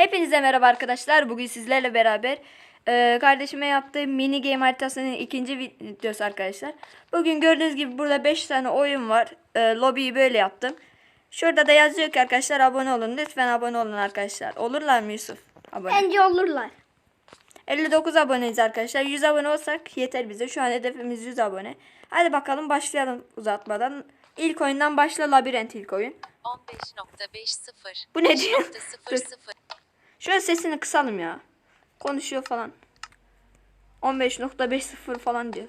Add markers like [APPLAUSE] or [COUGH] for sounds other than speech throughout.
Hepinize merhaba arkadaşlar. Bugün sizlerle beraber e, kardeşime yaptığım mini game haritasının ikinci videosu arkadaşlar. Bugün gördüğünüz gibi burada 5 tane oyun var. E, lobiyi böyle yaptım. Şurada da yazıyor ki arkadaşlar abone olun. Lütfen abone olun arkadaşlar. Olurlar mı Yusuf? Abone. Bence olurlar. 59 aboneyiz arkadaşlar. 100 abone olsak yeter bize. Şu an hedefimiz 100 abone. Hadi bakalım başlayalım uzatmadan. İlk oyundan başla labirent ilk oyun. 15.50 Bu ne diyor? 5.00 Şöyle sesini kısalım ya. Konuşuyor falan. 15.50 falan diyor.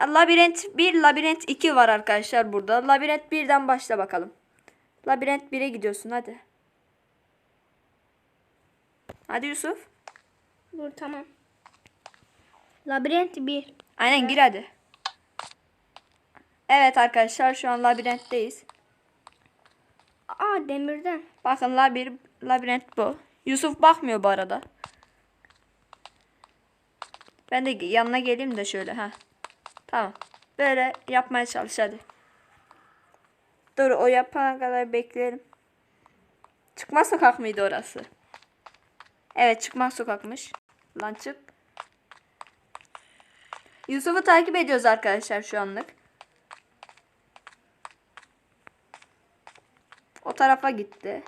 Labirent 1, labirent 2 var arkadaşlar burada. Labirent 1'den başla bakalım. Labirent 1'e gidiyorsun hadi. Hadi Yusuf. Dur tamam. Labirent 1. Aynen gir hadi. Evet arkadaşlar şu an labirentteyiz. Aa demirden. Bakın labir, labirent bu. Yusuf bakmıyor bu arada. Ben de yanına geleyim de şöyle ha. Tamam. Böyle yapmaya çalış hadi. Dur o yapana kadar bekleyelim. Çıkmaz sokak mıydı orası? Evet çıkmaz sokakmış. Lan çık. Yusuf'u takip ediyoruz arkadaşlar şu anlık. O tarafa gitti.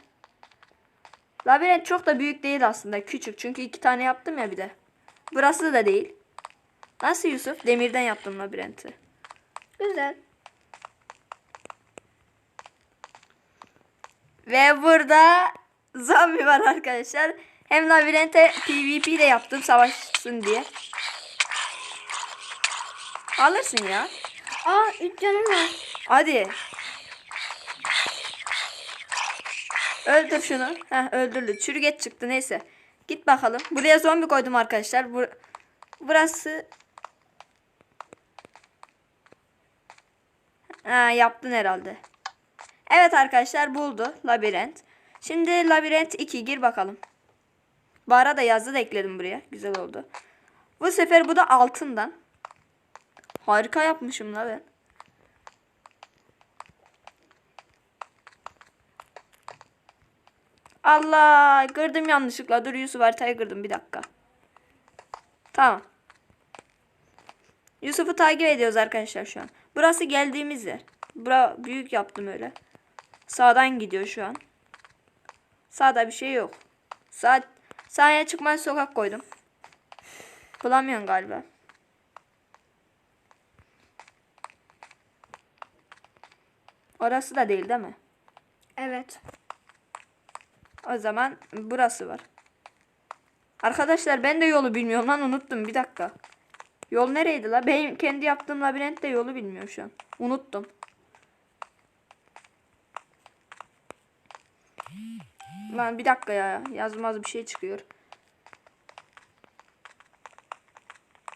Labirent çok da büyük değil aslında. Küçük. Çünkü iki tane yaptım ya bir de. Burası da değil. Nasıl Yusuf? Demirden yaptım labirenti. Güzel. Ve burada zombi var arkadaşlar. Hem labirente PvP de yaptım savaşsın diye. Alırsın ya. Aa 3 canım var. Hadi. Öldür şunu. Heh öldürdü. Çürüget çıktı neyse. Git bakalım. Buraya zombi koydum arkadaşlar. Bu, burası... Ha, yaptın herhalde. Evet arkadaşlar buldu labirent. Şimdi labirent 2 gir bakalım. Bu arada yazdı da ekledim buraya. Güzel oldu. Bu sefer bu da altından. Harika yapmışım la ben. Allah kırdım yanlışlıkla. Dur Yusuf haritayı kırdım bir dakika. Tamam. Yusuf'u takip ediyoruz arkadaşlar şu an. Burası geldiğimiz yer. Bura büyük yaptım öyle. Sağdan gidiyor şu an. Sağda bir şey yok. Sağ, sağa çıkmaz sokak koydum. Bulamıyorsun galiba. Orası da değil değil mi? Evet. O zaman burası var. Arkadaşlar ben de yolu bilmiyorum lan unuttum bir dakika. Yol nereydi la? Benim kendi yaptığım labirentte yolu bilmiyorum şu an. Unuttum. Lan bir dakika ya. Yazmaz bir şey çıkıyor.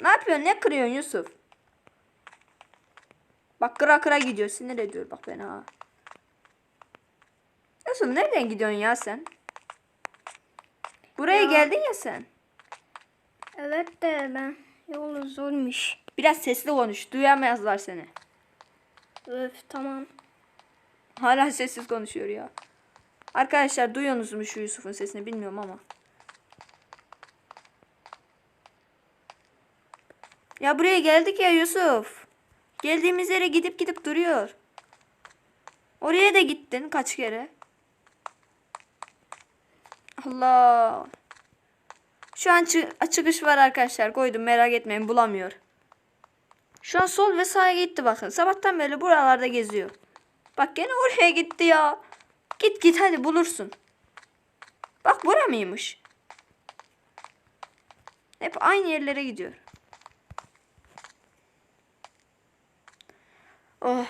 Ne yapıyorsun? Ne kırıyorsun Yusuf? Bak kıra kıra gidiyor. Sinir ediyor bak beni ha. Yusuf nereden gidiyorsun ya sen? Buraya Ya. geldin ya sen. Evet de ben yolu zormuş. Biraz sesli konuş. Duyamazlar seni. Öf tamam. Hala sessiz konuşuyor ya. Arkadaşlar duyuyorsunuz mu şu Yusuf'un sesini bilmiyorum ama. Ya buraya geldik ya Yusuf. Geldiğimiz yere gidip gidip duruyor. Oraya da gittin kaç kere. Allah. Şu an çı- çıkış var arkadaşlar. Koydum merak etmeyin bulamıyor. Şu an sol ve sağa gitti bakın. Sabahtan beri buralarda geziyor. Bak gene oraya gitti ya. Git git hadi bulursun. Bak bura mıymış? Hep aynı yerlere gidiyor. Oh.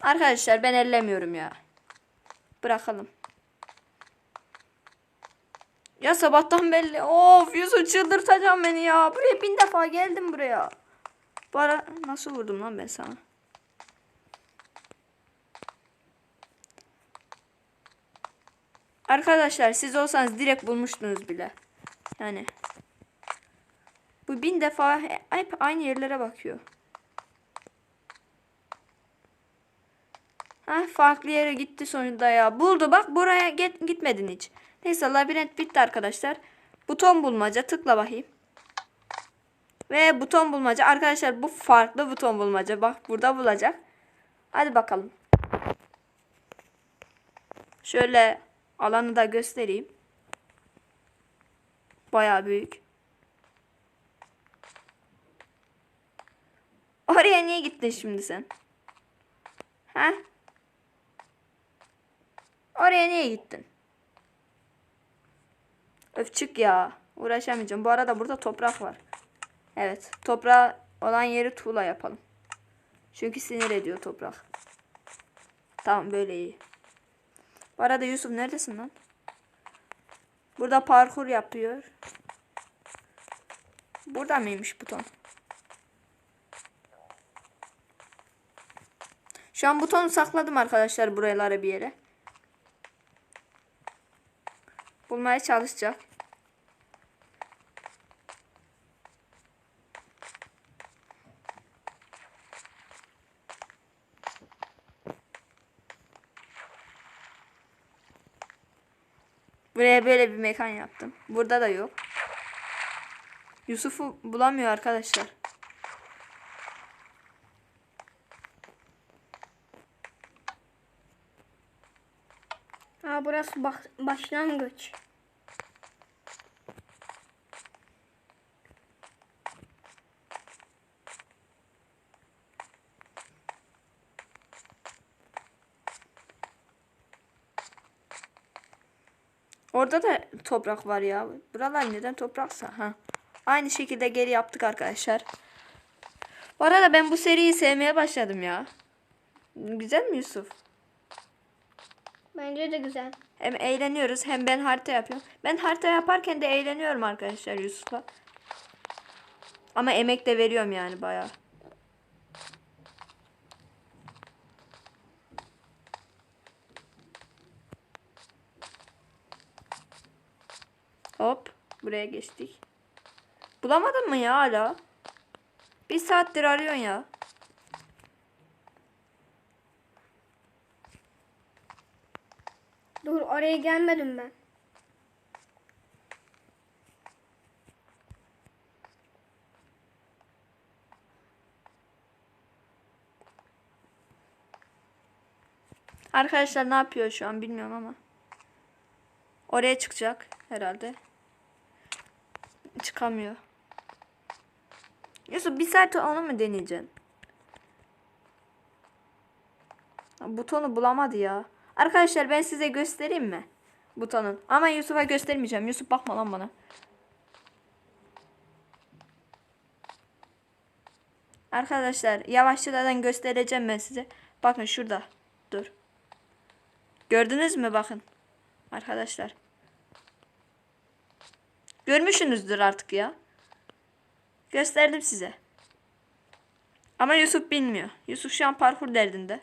Arkadaşlar ben ellemiyorum ya. Bırakalım. Ya sabahtan belli. Of Yusuf çıldırtacağım beni ya. Buraya bin defa geldim buraya. Bu ara nasıl vurdum lan ben sana? Arkadaşlar siz olsanız direkt bulmuştunuz bile. Yani. Bu bin defa hep aynı yerlere bakıyor. Ha farklı yere gitti sonunda ya. Buldu bak buraya get, gitmedin hiç. Neyse labirent bitti arkadaşlar. Buton bulmaca tıkla bakayım. Ve buton bulmaca arkadaşlar bu farklı buton bulmaca. Bak burada bulacak. Hadi bakalım. Şöyle alanı da göstereyim. Bayağı büyük. Oraya niye gittin şimdi sen? Ha? Oraya niye gittin? Öf çık ya. Uğraşamayacağım. Bu arada burada toprak var. Evet. Toprağı olan yeri tuğla yapalım. Çünkü sinir ediyor toprak. Tamam böyle iyi. Bu arada Yusuf neredesin lan? Burada parkur yapıyor. Burada mıymış buton? Şu an butonu sakladım arkadaşlar buralara bir yere. Bulmaya çalışacak. Buraya böyle bir mekan yaptım. Burada da yok. Yusuf'u bulamıyor arkadaşlar. Ha burası başlangıç. Orada da toprak var ya. Buralar neden topraksa? Ha. Aynı şekilde geri yaptık arkadaşlar. Bu arada ben bu seriyi sevmeye başladım ya. Güzel mi Yusuf? Bence de güzel. Hem eğleniyoruz hem ben harita yapıyorum. Ben harita yaparken de eğleniyorum arkadaşlar Yusuf'la. Ama emek de veriyorum yani bayağı. Hop buraya geçtik. Bulamadın mı ya hala? Bir saattir arıyorsun ya. Dur oraya gelmedim ben. Arkadaşlar ne yapıyor şu an bilmiyorum ama. Oraya çıkacak herhalde. Çıkamıyor. Yusuf bir saat onu mu deneyeceksin? Butonu bulamadı ya. Arkadaşlar ben size göstereyim mi? Butonun. Ama Yusuf'a göstermeyeceğim. Yusuf bakma lan bana. Arkadaşlar yavaşçadan göstereceğim ben size. Bakın şurada. Dur. Gördünüz mü bakın. Arkadaşlar. Görmüşsünüzdür artık ya. Gösterdim size. Ama Yusuf bilmiyor. Yusuf şu an parkur derdinde.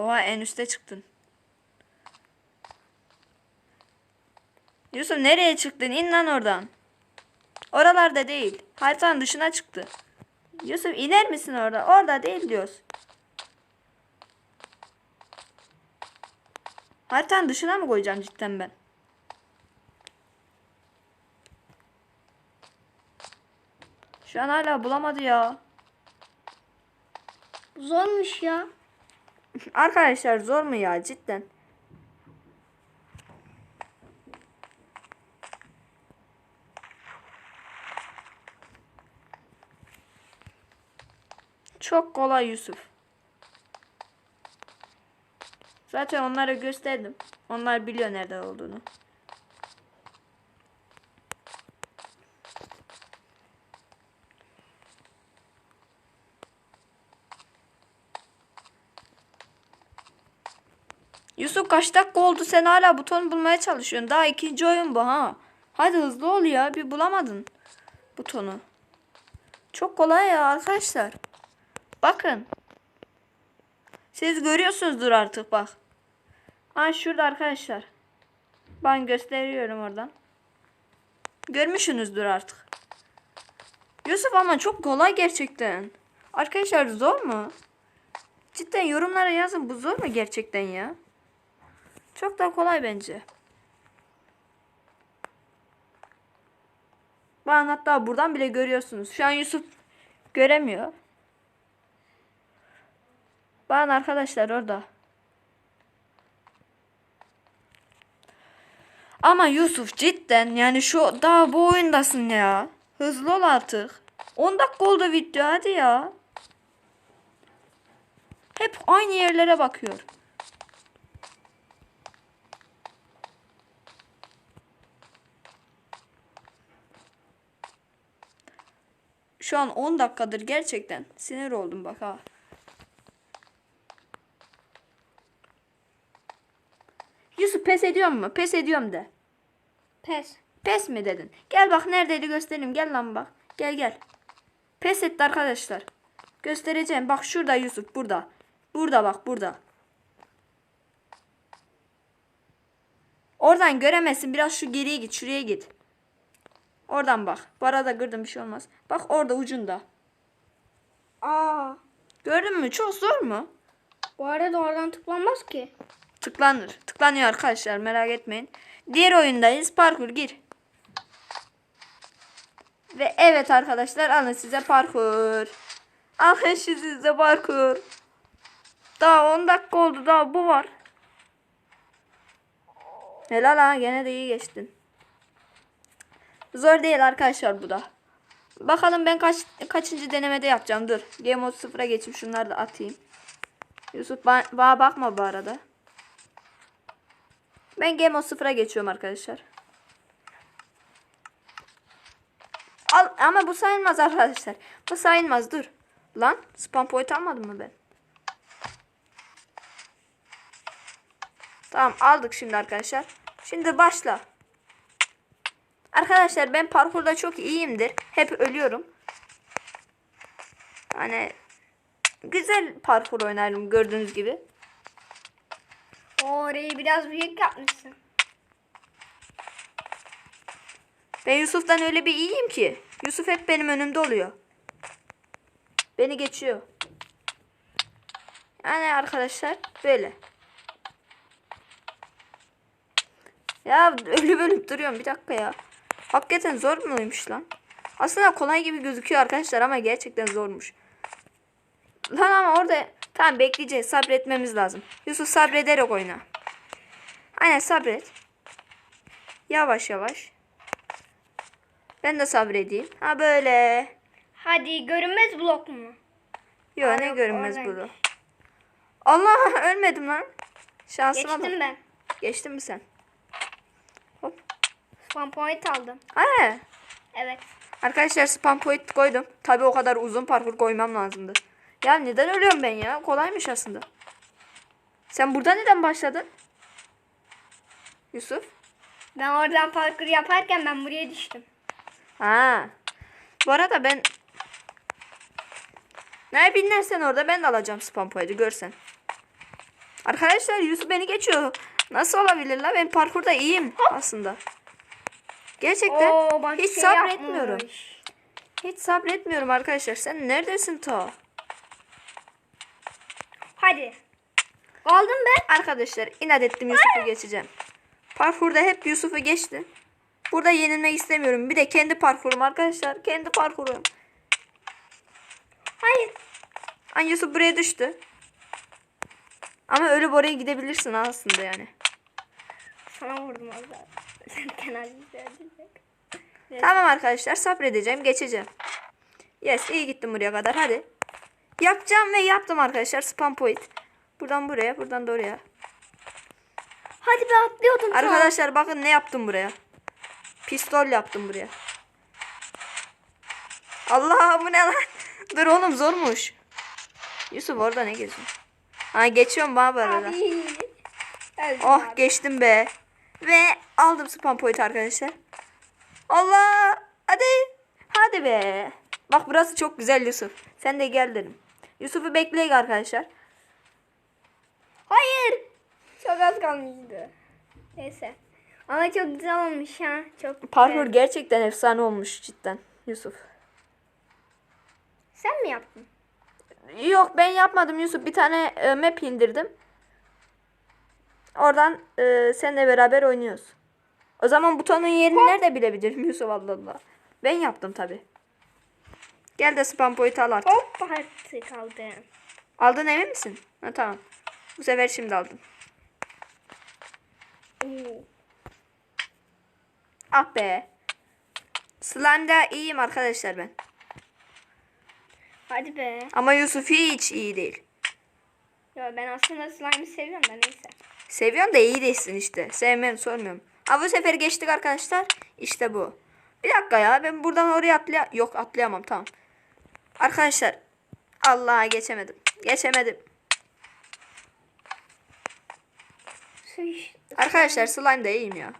Oha en üste çıktın. Yusuf nereye çıktın? İn lan oradan. Oralarda değil. Haritanın dışına çıktı. Yusuf iner misin orada? Orada değil diyoruz. Haritanın dışına mı koyacağım cidden ben? Şu an hala bulamadı ya. Zormuş ya. Arkadaşlar zor mu ya cidden? Çok kolay Yusuf. Zaten onlara gösterdim. Onlar biliyor nerede olduğunu. Yusuf kaç dakika oldu sen hala buton bulmaya çalışıyorsun. Daha ikinci oyun bu ha. Hadi hızlı ol ya bir bulamadın butonu. Çok kolay ya arkadaşlar. Bakın. Siz görüyorsunuzdur artık bak. Ha şurada arkadaşlar. Ben gösteriyorum oradan. Görmüşsünüzdür artık. Yusuf ama çok kolay gerçekten. Arkadaşlar zor mu? Cidden yorumlara yazın bu zor mu gerçekten ya? Çok daha kolay bence. Ben hatta buradan bile görüyorsunuz. Şu an Yusuf göremiyor. Bakın arkadaşlar orada. Ama Yusuf cidden yani şu daha bu oyundasın ya. Hızlı ol artık. 10 dakika oldu video hadi ya. Hep aynı yerlere bakıyor. Şu an 10 dakikadır gerçekten sinir oldum bak ha. Yusuf pes ediyor mu? Pes ediyorum de. Pes. Pes mi dedin? Gel bak neredeydi göstereyim. Gel lan bak. Gel gel. Pes etti arkadaşlar. Göstereceğim. Bak şurada Yusuf burada. Burada bak burada. Oradan göremezsin. Biraz şu geriye git. Şuraya git. Oradan bak. Bu arada kırdım bir şey olmaz. Bak orada ucunda. Aa. Gördün mü? Çok zor mu? Bu arada oradan tıklanmaz ki. Tıklanır. Tıklanıyor arkadaşlar merak etmeyin. Diğer oyundayız. Parkur gir. Ve evet arkadaşlar alın size parkur. Alın [LAUGHS] size parkur. Daha 10 dakika oldu daha bu var. Helal ha gene de iyi geçtin. Zor değil arkadaşlar bu da. Bakalım ben kaç kaçıncı denemede yapacağım. Dur. Game mode 0'a geçeyim. Şunları da atayım. Yusuf ba- bana bakma bu arada. Ben Game mode 0'a geçiyorum arkadaşlar. Al, ama bu sayılmaz arkadaşlar. Bu sayılmaz dur. Lan spam point almadım mı ben? Tamam aldık şimdi arkadaşlar. Şimdi başla. Arkadaşlar ben parkurda çok iyiyimdir. Hep ölüyorum. Hani güzel parkur oynarım gördüğünüz gibi. Orayı biraz büyük yapmışsın. Ben Yusuf'tan öyle bir iyiyim ki. Yusuf hep benim önümde oluyor. Beni geçiyor. Yani arkadaşlar böyle. Ya ölüp ölüp duruyorum bir dakika ya. Hakikaten zor muymuş lan? Aslında kolay gibi gözüküyor arkadaşlar ama gerçekten zormuş. Lan ama orada tamam bekleyeceğiz sabretmemiz lazım. Yusuf sabrederek oyna. Aynen sabret. Yavaş yavaş. Ben de sabredeyim. Ha böyle. Hadi görünmez blok mu? Yo Aa, ne yok, görünmez bunu. Allah ölmedim lan. Şansıma Geçtim bak. ben. Geçtin mi sen? Hop. Spam point aldım. Ha. Evet. Arkadaşlar spam point koydum. Tabi o kadar uzun parkur koymam lazımdı. Ya neden ölüyorum ben ya? Kolaymış aslında. Sen burada neden başladın? Yusuf? Ben oradan parkur yaparken ben buraya düştüm. Ha. Bu arada ben ne binlersen orada ben de alacağım spam point'i görsen. Arkadaşlar Yusuf beni geçiyor. Nasıl olabilir la? Ben parkurda iyiyim aslında. Gerçekten Oo, bak hiç şey sabretmiyorum. yapmış. Hiç sabretmiyorum arkadaşlar. Sen neredesin ta? Hadi. Kaldım ben. Arkadaşlar inat ettim Yusuf'u geçeceğim. Parkurda hep Yusuf'u geçtim. Burada yenilmek istemiyorum. Bir de kendi parkurum arkadaşlar. Kendi parkurum. Hayır. Ay Yusuf buraya düştü. Ama ölüp oraya gidebilirsin aslında yani. Sana vurdum orada. İzlerdin. Tamam arkadaşlar sabredeceğim geçeceğim. Yes iyi gittim buraya kadar hadi. Yapacağım ve yaptım arkadaşlar spam point. Buradan buraya buradan da oraya. Hadi be atlıyordum. Arkadaşlar bakın ne yaptım buraya. Pistol yaptım buraya. Allah bu ne lan? [LAUGHS] Dur oğlum zormuş. Yusuf orada ne geziyorsun? Ha geçiyorum bana bu arada. Abi. Oh abi. geçtim be. Ve aldım spam point arkadaşlar. Allah. Hadi. Hadi be. Bak burası çok güzel Yusuf. Sen de gel dedim. Yusuf'u bekleyin arkadaşlar. Hayır. Çok az kalmıştı. Neyse. Ama çok güzel olmuş ha. Çok Parkur güzel. gerçekten efsane olmuş cidden Yusuf. Sen mi yaptın? Yok ben yapmadım Yusuf. Bir tane e, map indirdim. Oradan e, seninle beraber oynuyoruz. O zaman butonun yerini nerede bilebilirim [LAUGHS] Yusuf Allah. Ben yaptım tabi. Gel de spam point al artık. Hop artık aldım. Aldın emin misin? Ha, tamam. Bu sefer şimdi aldım. Oo. Ah be. Slime'da iyiyim arkadaşlar ben. Hadi be. Ama Yusuf hiç iyi değil. Ya ben aslında slime'ı seviyorum da neyse. Seviyorsun da iyi değilsin işte. Sevmem sormuyorum. Ha bu sefer geçtik arkadaşlar. İşte bu. Bir dakika ya ben buradan oraya atlaya... Yok atlayamam tamam. Arkadaşlar. Allah'a geçemedim. Geçemedim. Arkadaşlar slime da iyiyim ya.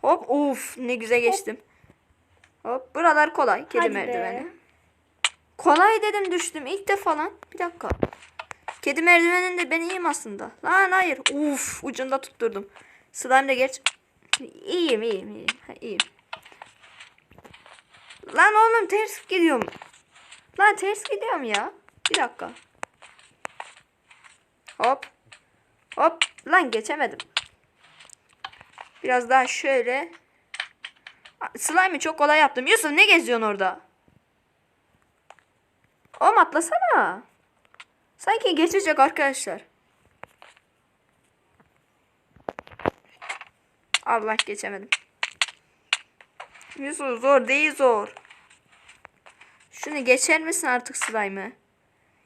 Hop uf ne güzel geçtim. Hop buralar kolay. Kedi Hadi be. merdiveni. Kolay dedim düştüm ilk defa lan. Bir dakika. Kedi merdiveninde ben iyiyim aslında. Lan hayır. Uf ucunda tutturdum. Slime de geç. İyiyim iyiyim iyiyim. Ha, iyiyim. Lan oğlum ters gidiyorum. Lan ters gidiyorum ya. Bir dakika. Hop. Hop. Lan geçemedim. Biraz daha şöyle. Slime'ı çok kolay yaptım. Yusuf ne geziyorsun orada? Oğlum atlasana. Sanki geçecek arkadaşlar. Allah geçemedim. Yusuf zor değil zor. Şunu geçer misin artık slime'ı?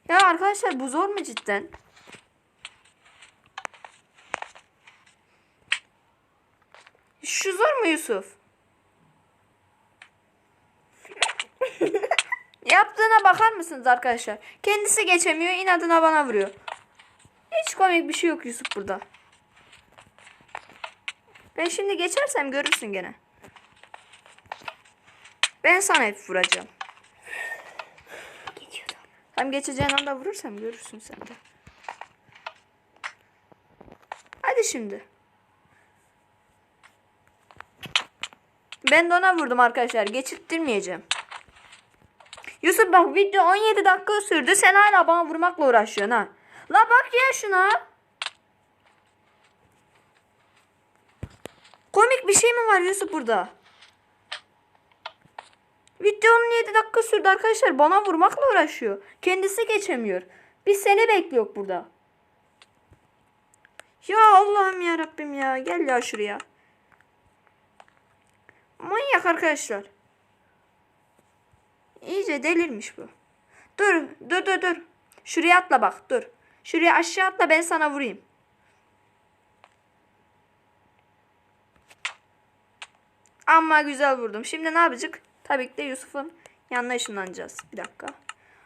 Ya arkadaşlar bu zor mu cidden? Şu zor mu Yusuf? [LAUGHS] Yaptığına bakar mısınız arkadaşlar? Kendisi geçemiyor inadına bana vuruyor. Hiç komik bir şey yok Yusuf burada. Ben şimdi geçersem görürsün gene. Ben sana hep vuracağım. Geçiyordum. Tam geçeceğin anda vurursam görürsün sen de. Hadi şimdi. Ben de ona vurdum arkadaşlar. Geçirttirmeyeceğim. Yusuf bak video 17 dakika sürdü. Sen hala bana vurmakla uğraşıyorsun ha. La bak ya şuna. Komik bir şey mi var Yusuf burada? Video 17 dakika sürdü arkadaşlar. Bana vurmakla uğraşıyor. Kendisi geçemiyor. Biz seni bekliyor burada. Ya Allah'ım ya Rabbim ya. Gel ya şuraya. Manyak arkadaşlar. İyice delirmiş bu. Dur, dur, dur, dur. Şuraya atla bak, dur. Şuraya aşağı atla ben sana vurayım. Ama güzel vurdum. Şimdi ne yapacak? Tabii ki de Yusuf'un yanına ışınlanacağız. Bir dakika.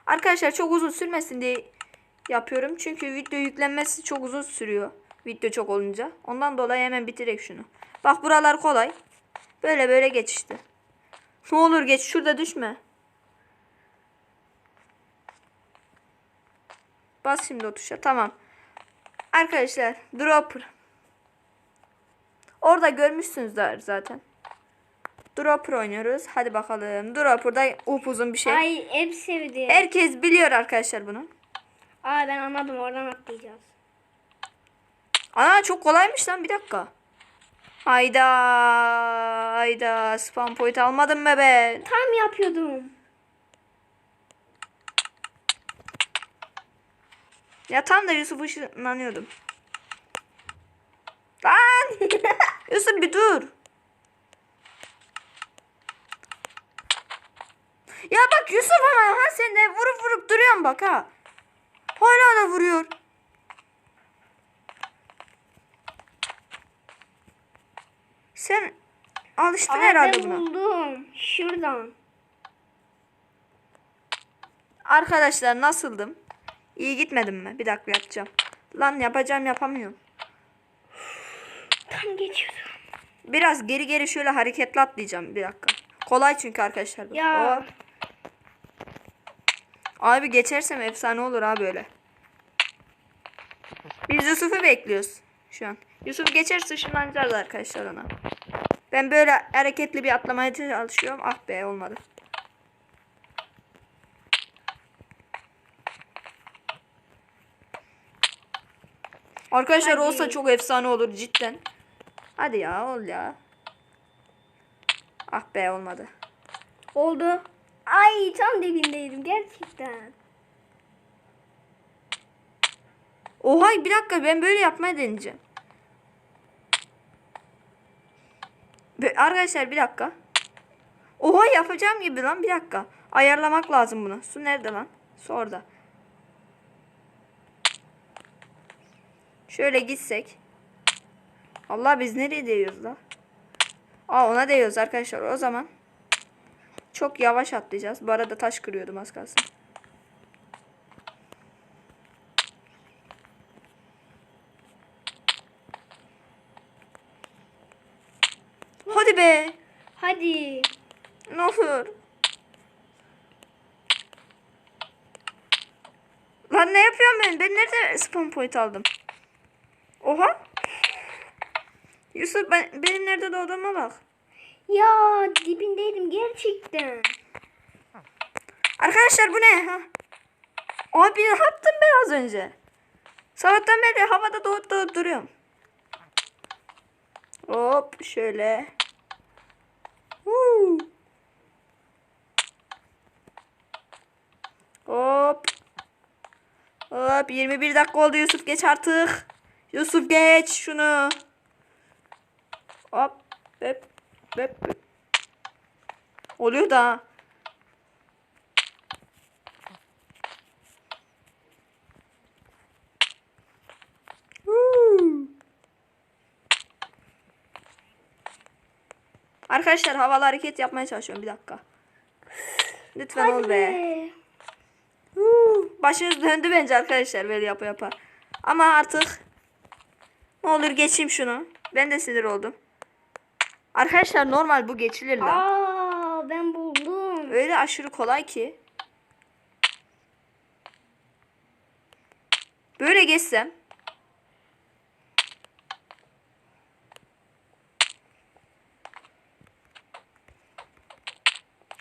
Arkadaşlar çok uzun sürmesin diye yapıyorum. Çünkü video yüklenmesi çok uzun sürüyor. Video çok olunca. Ondan dolayı hemen bitirek şunu. Bak buralar kolay. Böyle böyle geç işte. Ne olur geç şurada düşme. Bas şimdi o tuşa. Tamam. Arkadaşlar dropper. Orada görmüşsünüzdür zaten. Dropper oynuyoruz. Hadi bakalım. Dropper'da upuzun bir şey. Ay hep sevdi. Herkes biliyor arkadaşlar bunu. Aa ben anladım oradan atlayacağız. Ana çok kolaymış lan bir dakika. Hayda. Hayda. Spam point almadım be ben. Tam yapıyordum. Ya tam da Yusuf ışınlanıyordum. Lan! [LAUGHS] Yusuf bir dur. Ya bak Yusuf ama ha sen de vurup vurup duruyorsun bak ha. Hala da vuruyor. Sen alıştın Aa, herhalde buna. buldum. Şuradan. Arkadaşlar nasıldım? İyi gitmedim mi? Bir dakika yapacağım. Lan yapacağım yapamıyorum. Tam geçiyordum. Biraz geri geri şöyle hareketli atlayacağım. Bir dakika. Kolay çünkü arkadaşlar. Ya. Hop. Abi geçersem efsane olur ha böyle. Biz Yusuf'u bekliyoruz şu an. Yusuf geçerse ışınlanacağız arkadaşlar ona. Ben böyle hareketli bir atlamaya çalışıyorum. Ah be olmadı. Arkadaşlar Hadi. olsa çok efsane olur cidden. Hadi ya ol ya. Ah be olmadı. Oldu. Ay tam dibindeydim gerçekten. Oha bir dakika ben böyle yapmaya deneyeceğim. Be- Arkadaşlar bir dakika. Oha yapacağım gibi lan bir dakika. Ayarlamak lazım bunu. Su nerede lan? Su orada. Şöyle gitsek. Allah biz nereye değiyoruz la? Aa ona değiyoruz arkadaşlar. O zaman çok yavaş atlayacağız. Bu arada taş kırıyordum az kalsın. Hadi be. Hadi. Ne olur. Lan ne yapıyorum ben? Ben nerede spawn point aldım? Oha. Yusuf ben, benim nerede doğduğuma bak. Ya dibindeydim gerçekten. Arkadaşlar bu ne? Ha? Abi ne yaptım ben az önce? Sabahtan beri havada doğup doğup duruyorum. Hop şöyle. Huu. Hop. Hop 21 dakika oldu Yusuf geç artık. Yusuf geç şunu. Hop. Hop. Hop. hop. Oluyor da. Arkadaşlar havalı hareket yapmaya çalışıyorum bir dakika. Lütfen ol be. Başınız döndü bence arkadaşlar böyle yapa yapa. Ama artık ne olur geçeyim şunu. Ben de sinir oldum. Arkadaşlar normal bu geçilir lan. Aa ben buldum. Öyle aşırı kolay ki. Böyle geçsem.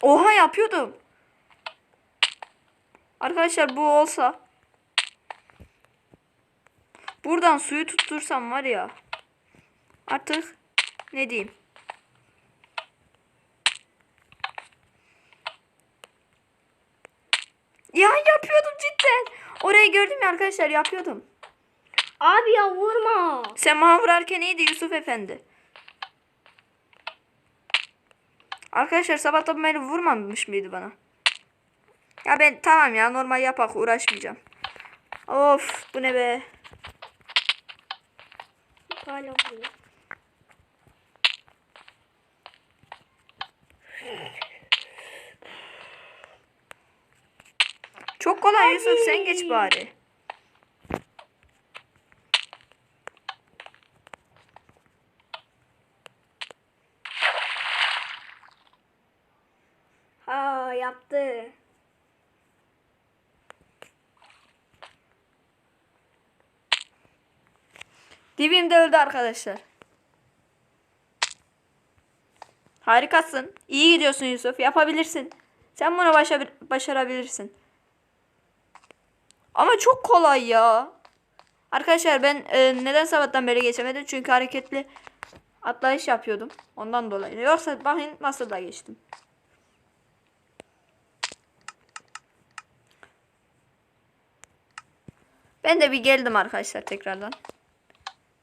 Oha yapıyordum. Arkadaşlar bu olsa. Buradan suyu tuttursam var ya. Artık ne diyeyim. Ya yapıyordum cidden. Orayı gördüm ya arkadaşlar yapıyordum. Abi ya vurma. Bana vurarken iyiydi Yusuf Efendi. Arkadaşlar sabahtan beri vurmamış mıydı bana? Ya ben tamam ya normal yapak uğraşmayacağım. Of bu ne be. Hala vuruyor. Kolay Yusuf sen geç bari. Ha yaptı. Dibimde öldü arkadaşlar. Harikasın. İyi gidiyorsun Yusuf. Yapabilirsin. Sen bunu başa başarabilirsin. Ama çok kolay ya. Arkadaşlar ben e, neden sabahtan beri geçemedim? Çünkü hareketli atlayış yapıyordum. Ondan dolayı. Yoksa bakın nasıl da geçtim. Ben de bir geldim arkadaşlar tekrardan.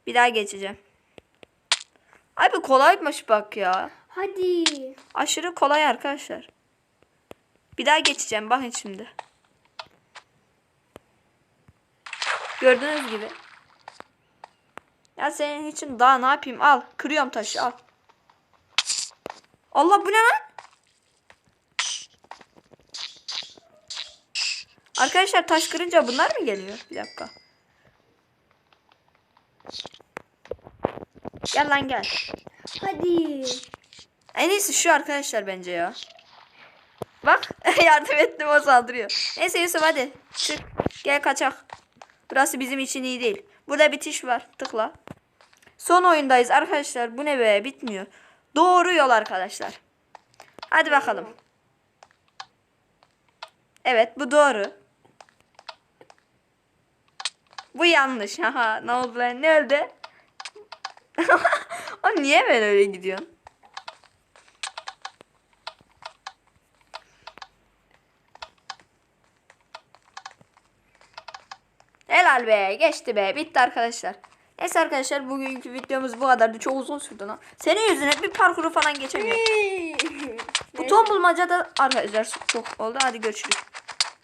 Bir daha geçeceğim. Abi kolaymış bak ya. Hadi. Aşırı kolay arkadaşlar. Bir daha geçeceğim. Bakın şimdi. Gördüğünüz gibi. Ya senin için daha ne yapayım? Al. Kırıyorum taşı al. Allah bu ne lan? Arkadaşlar taş kırınca bunlar mı geliyor? Bir dakika. Gel lan gel. Hadi. En iyisi şu arkadaşlar bence ya. Bak [LAUGHS] yardım ettim o saldırıyor. Neyse Yusuf hadi çık. Gel kaçak. Burası bizim için iyi değil. Burada bitiş var. Tıkla. Son oyundayız arkadaşlar. Bu ne be bitmiyor. Doğru yol arkadaşlar. Hadi bakalım. Evet bu doğru. Bu yanlış. [LAUGHS] Haha ne oldu lan? Ne öldü? [LAUGHS] o niye ben öyle gidiyorsun? Helal be geçti be bitti arkadaşlar. Neyse arkadaşlar bugünkü videomuz bu kadardı. Çok uzun sürdü lan. Senin yüzünden bir parkuru falan geçemiyorum. Bu ton bulmaca da arkadaşlar çok oldu. Hadi görüşürüz.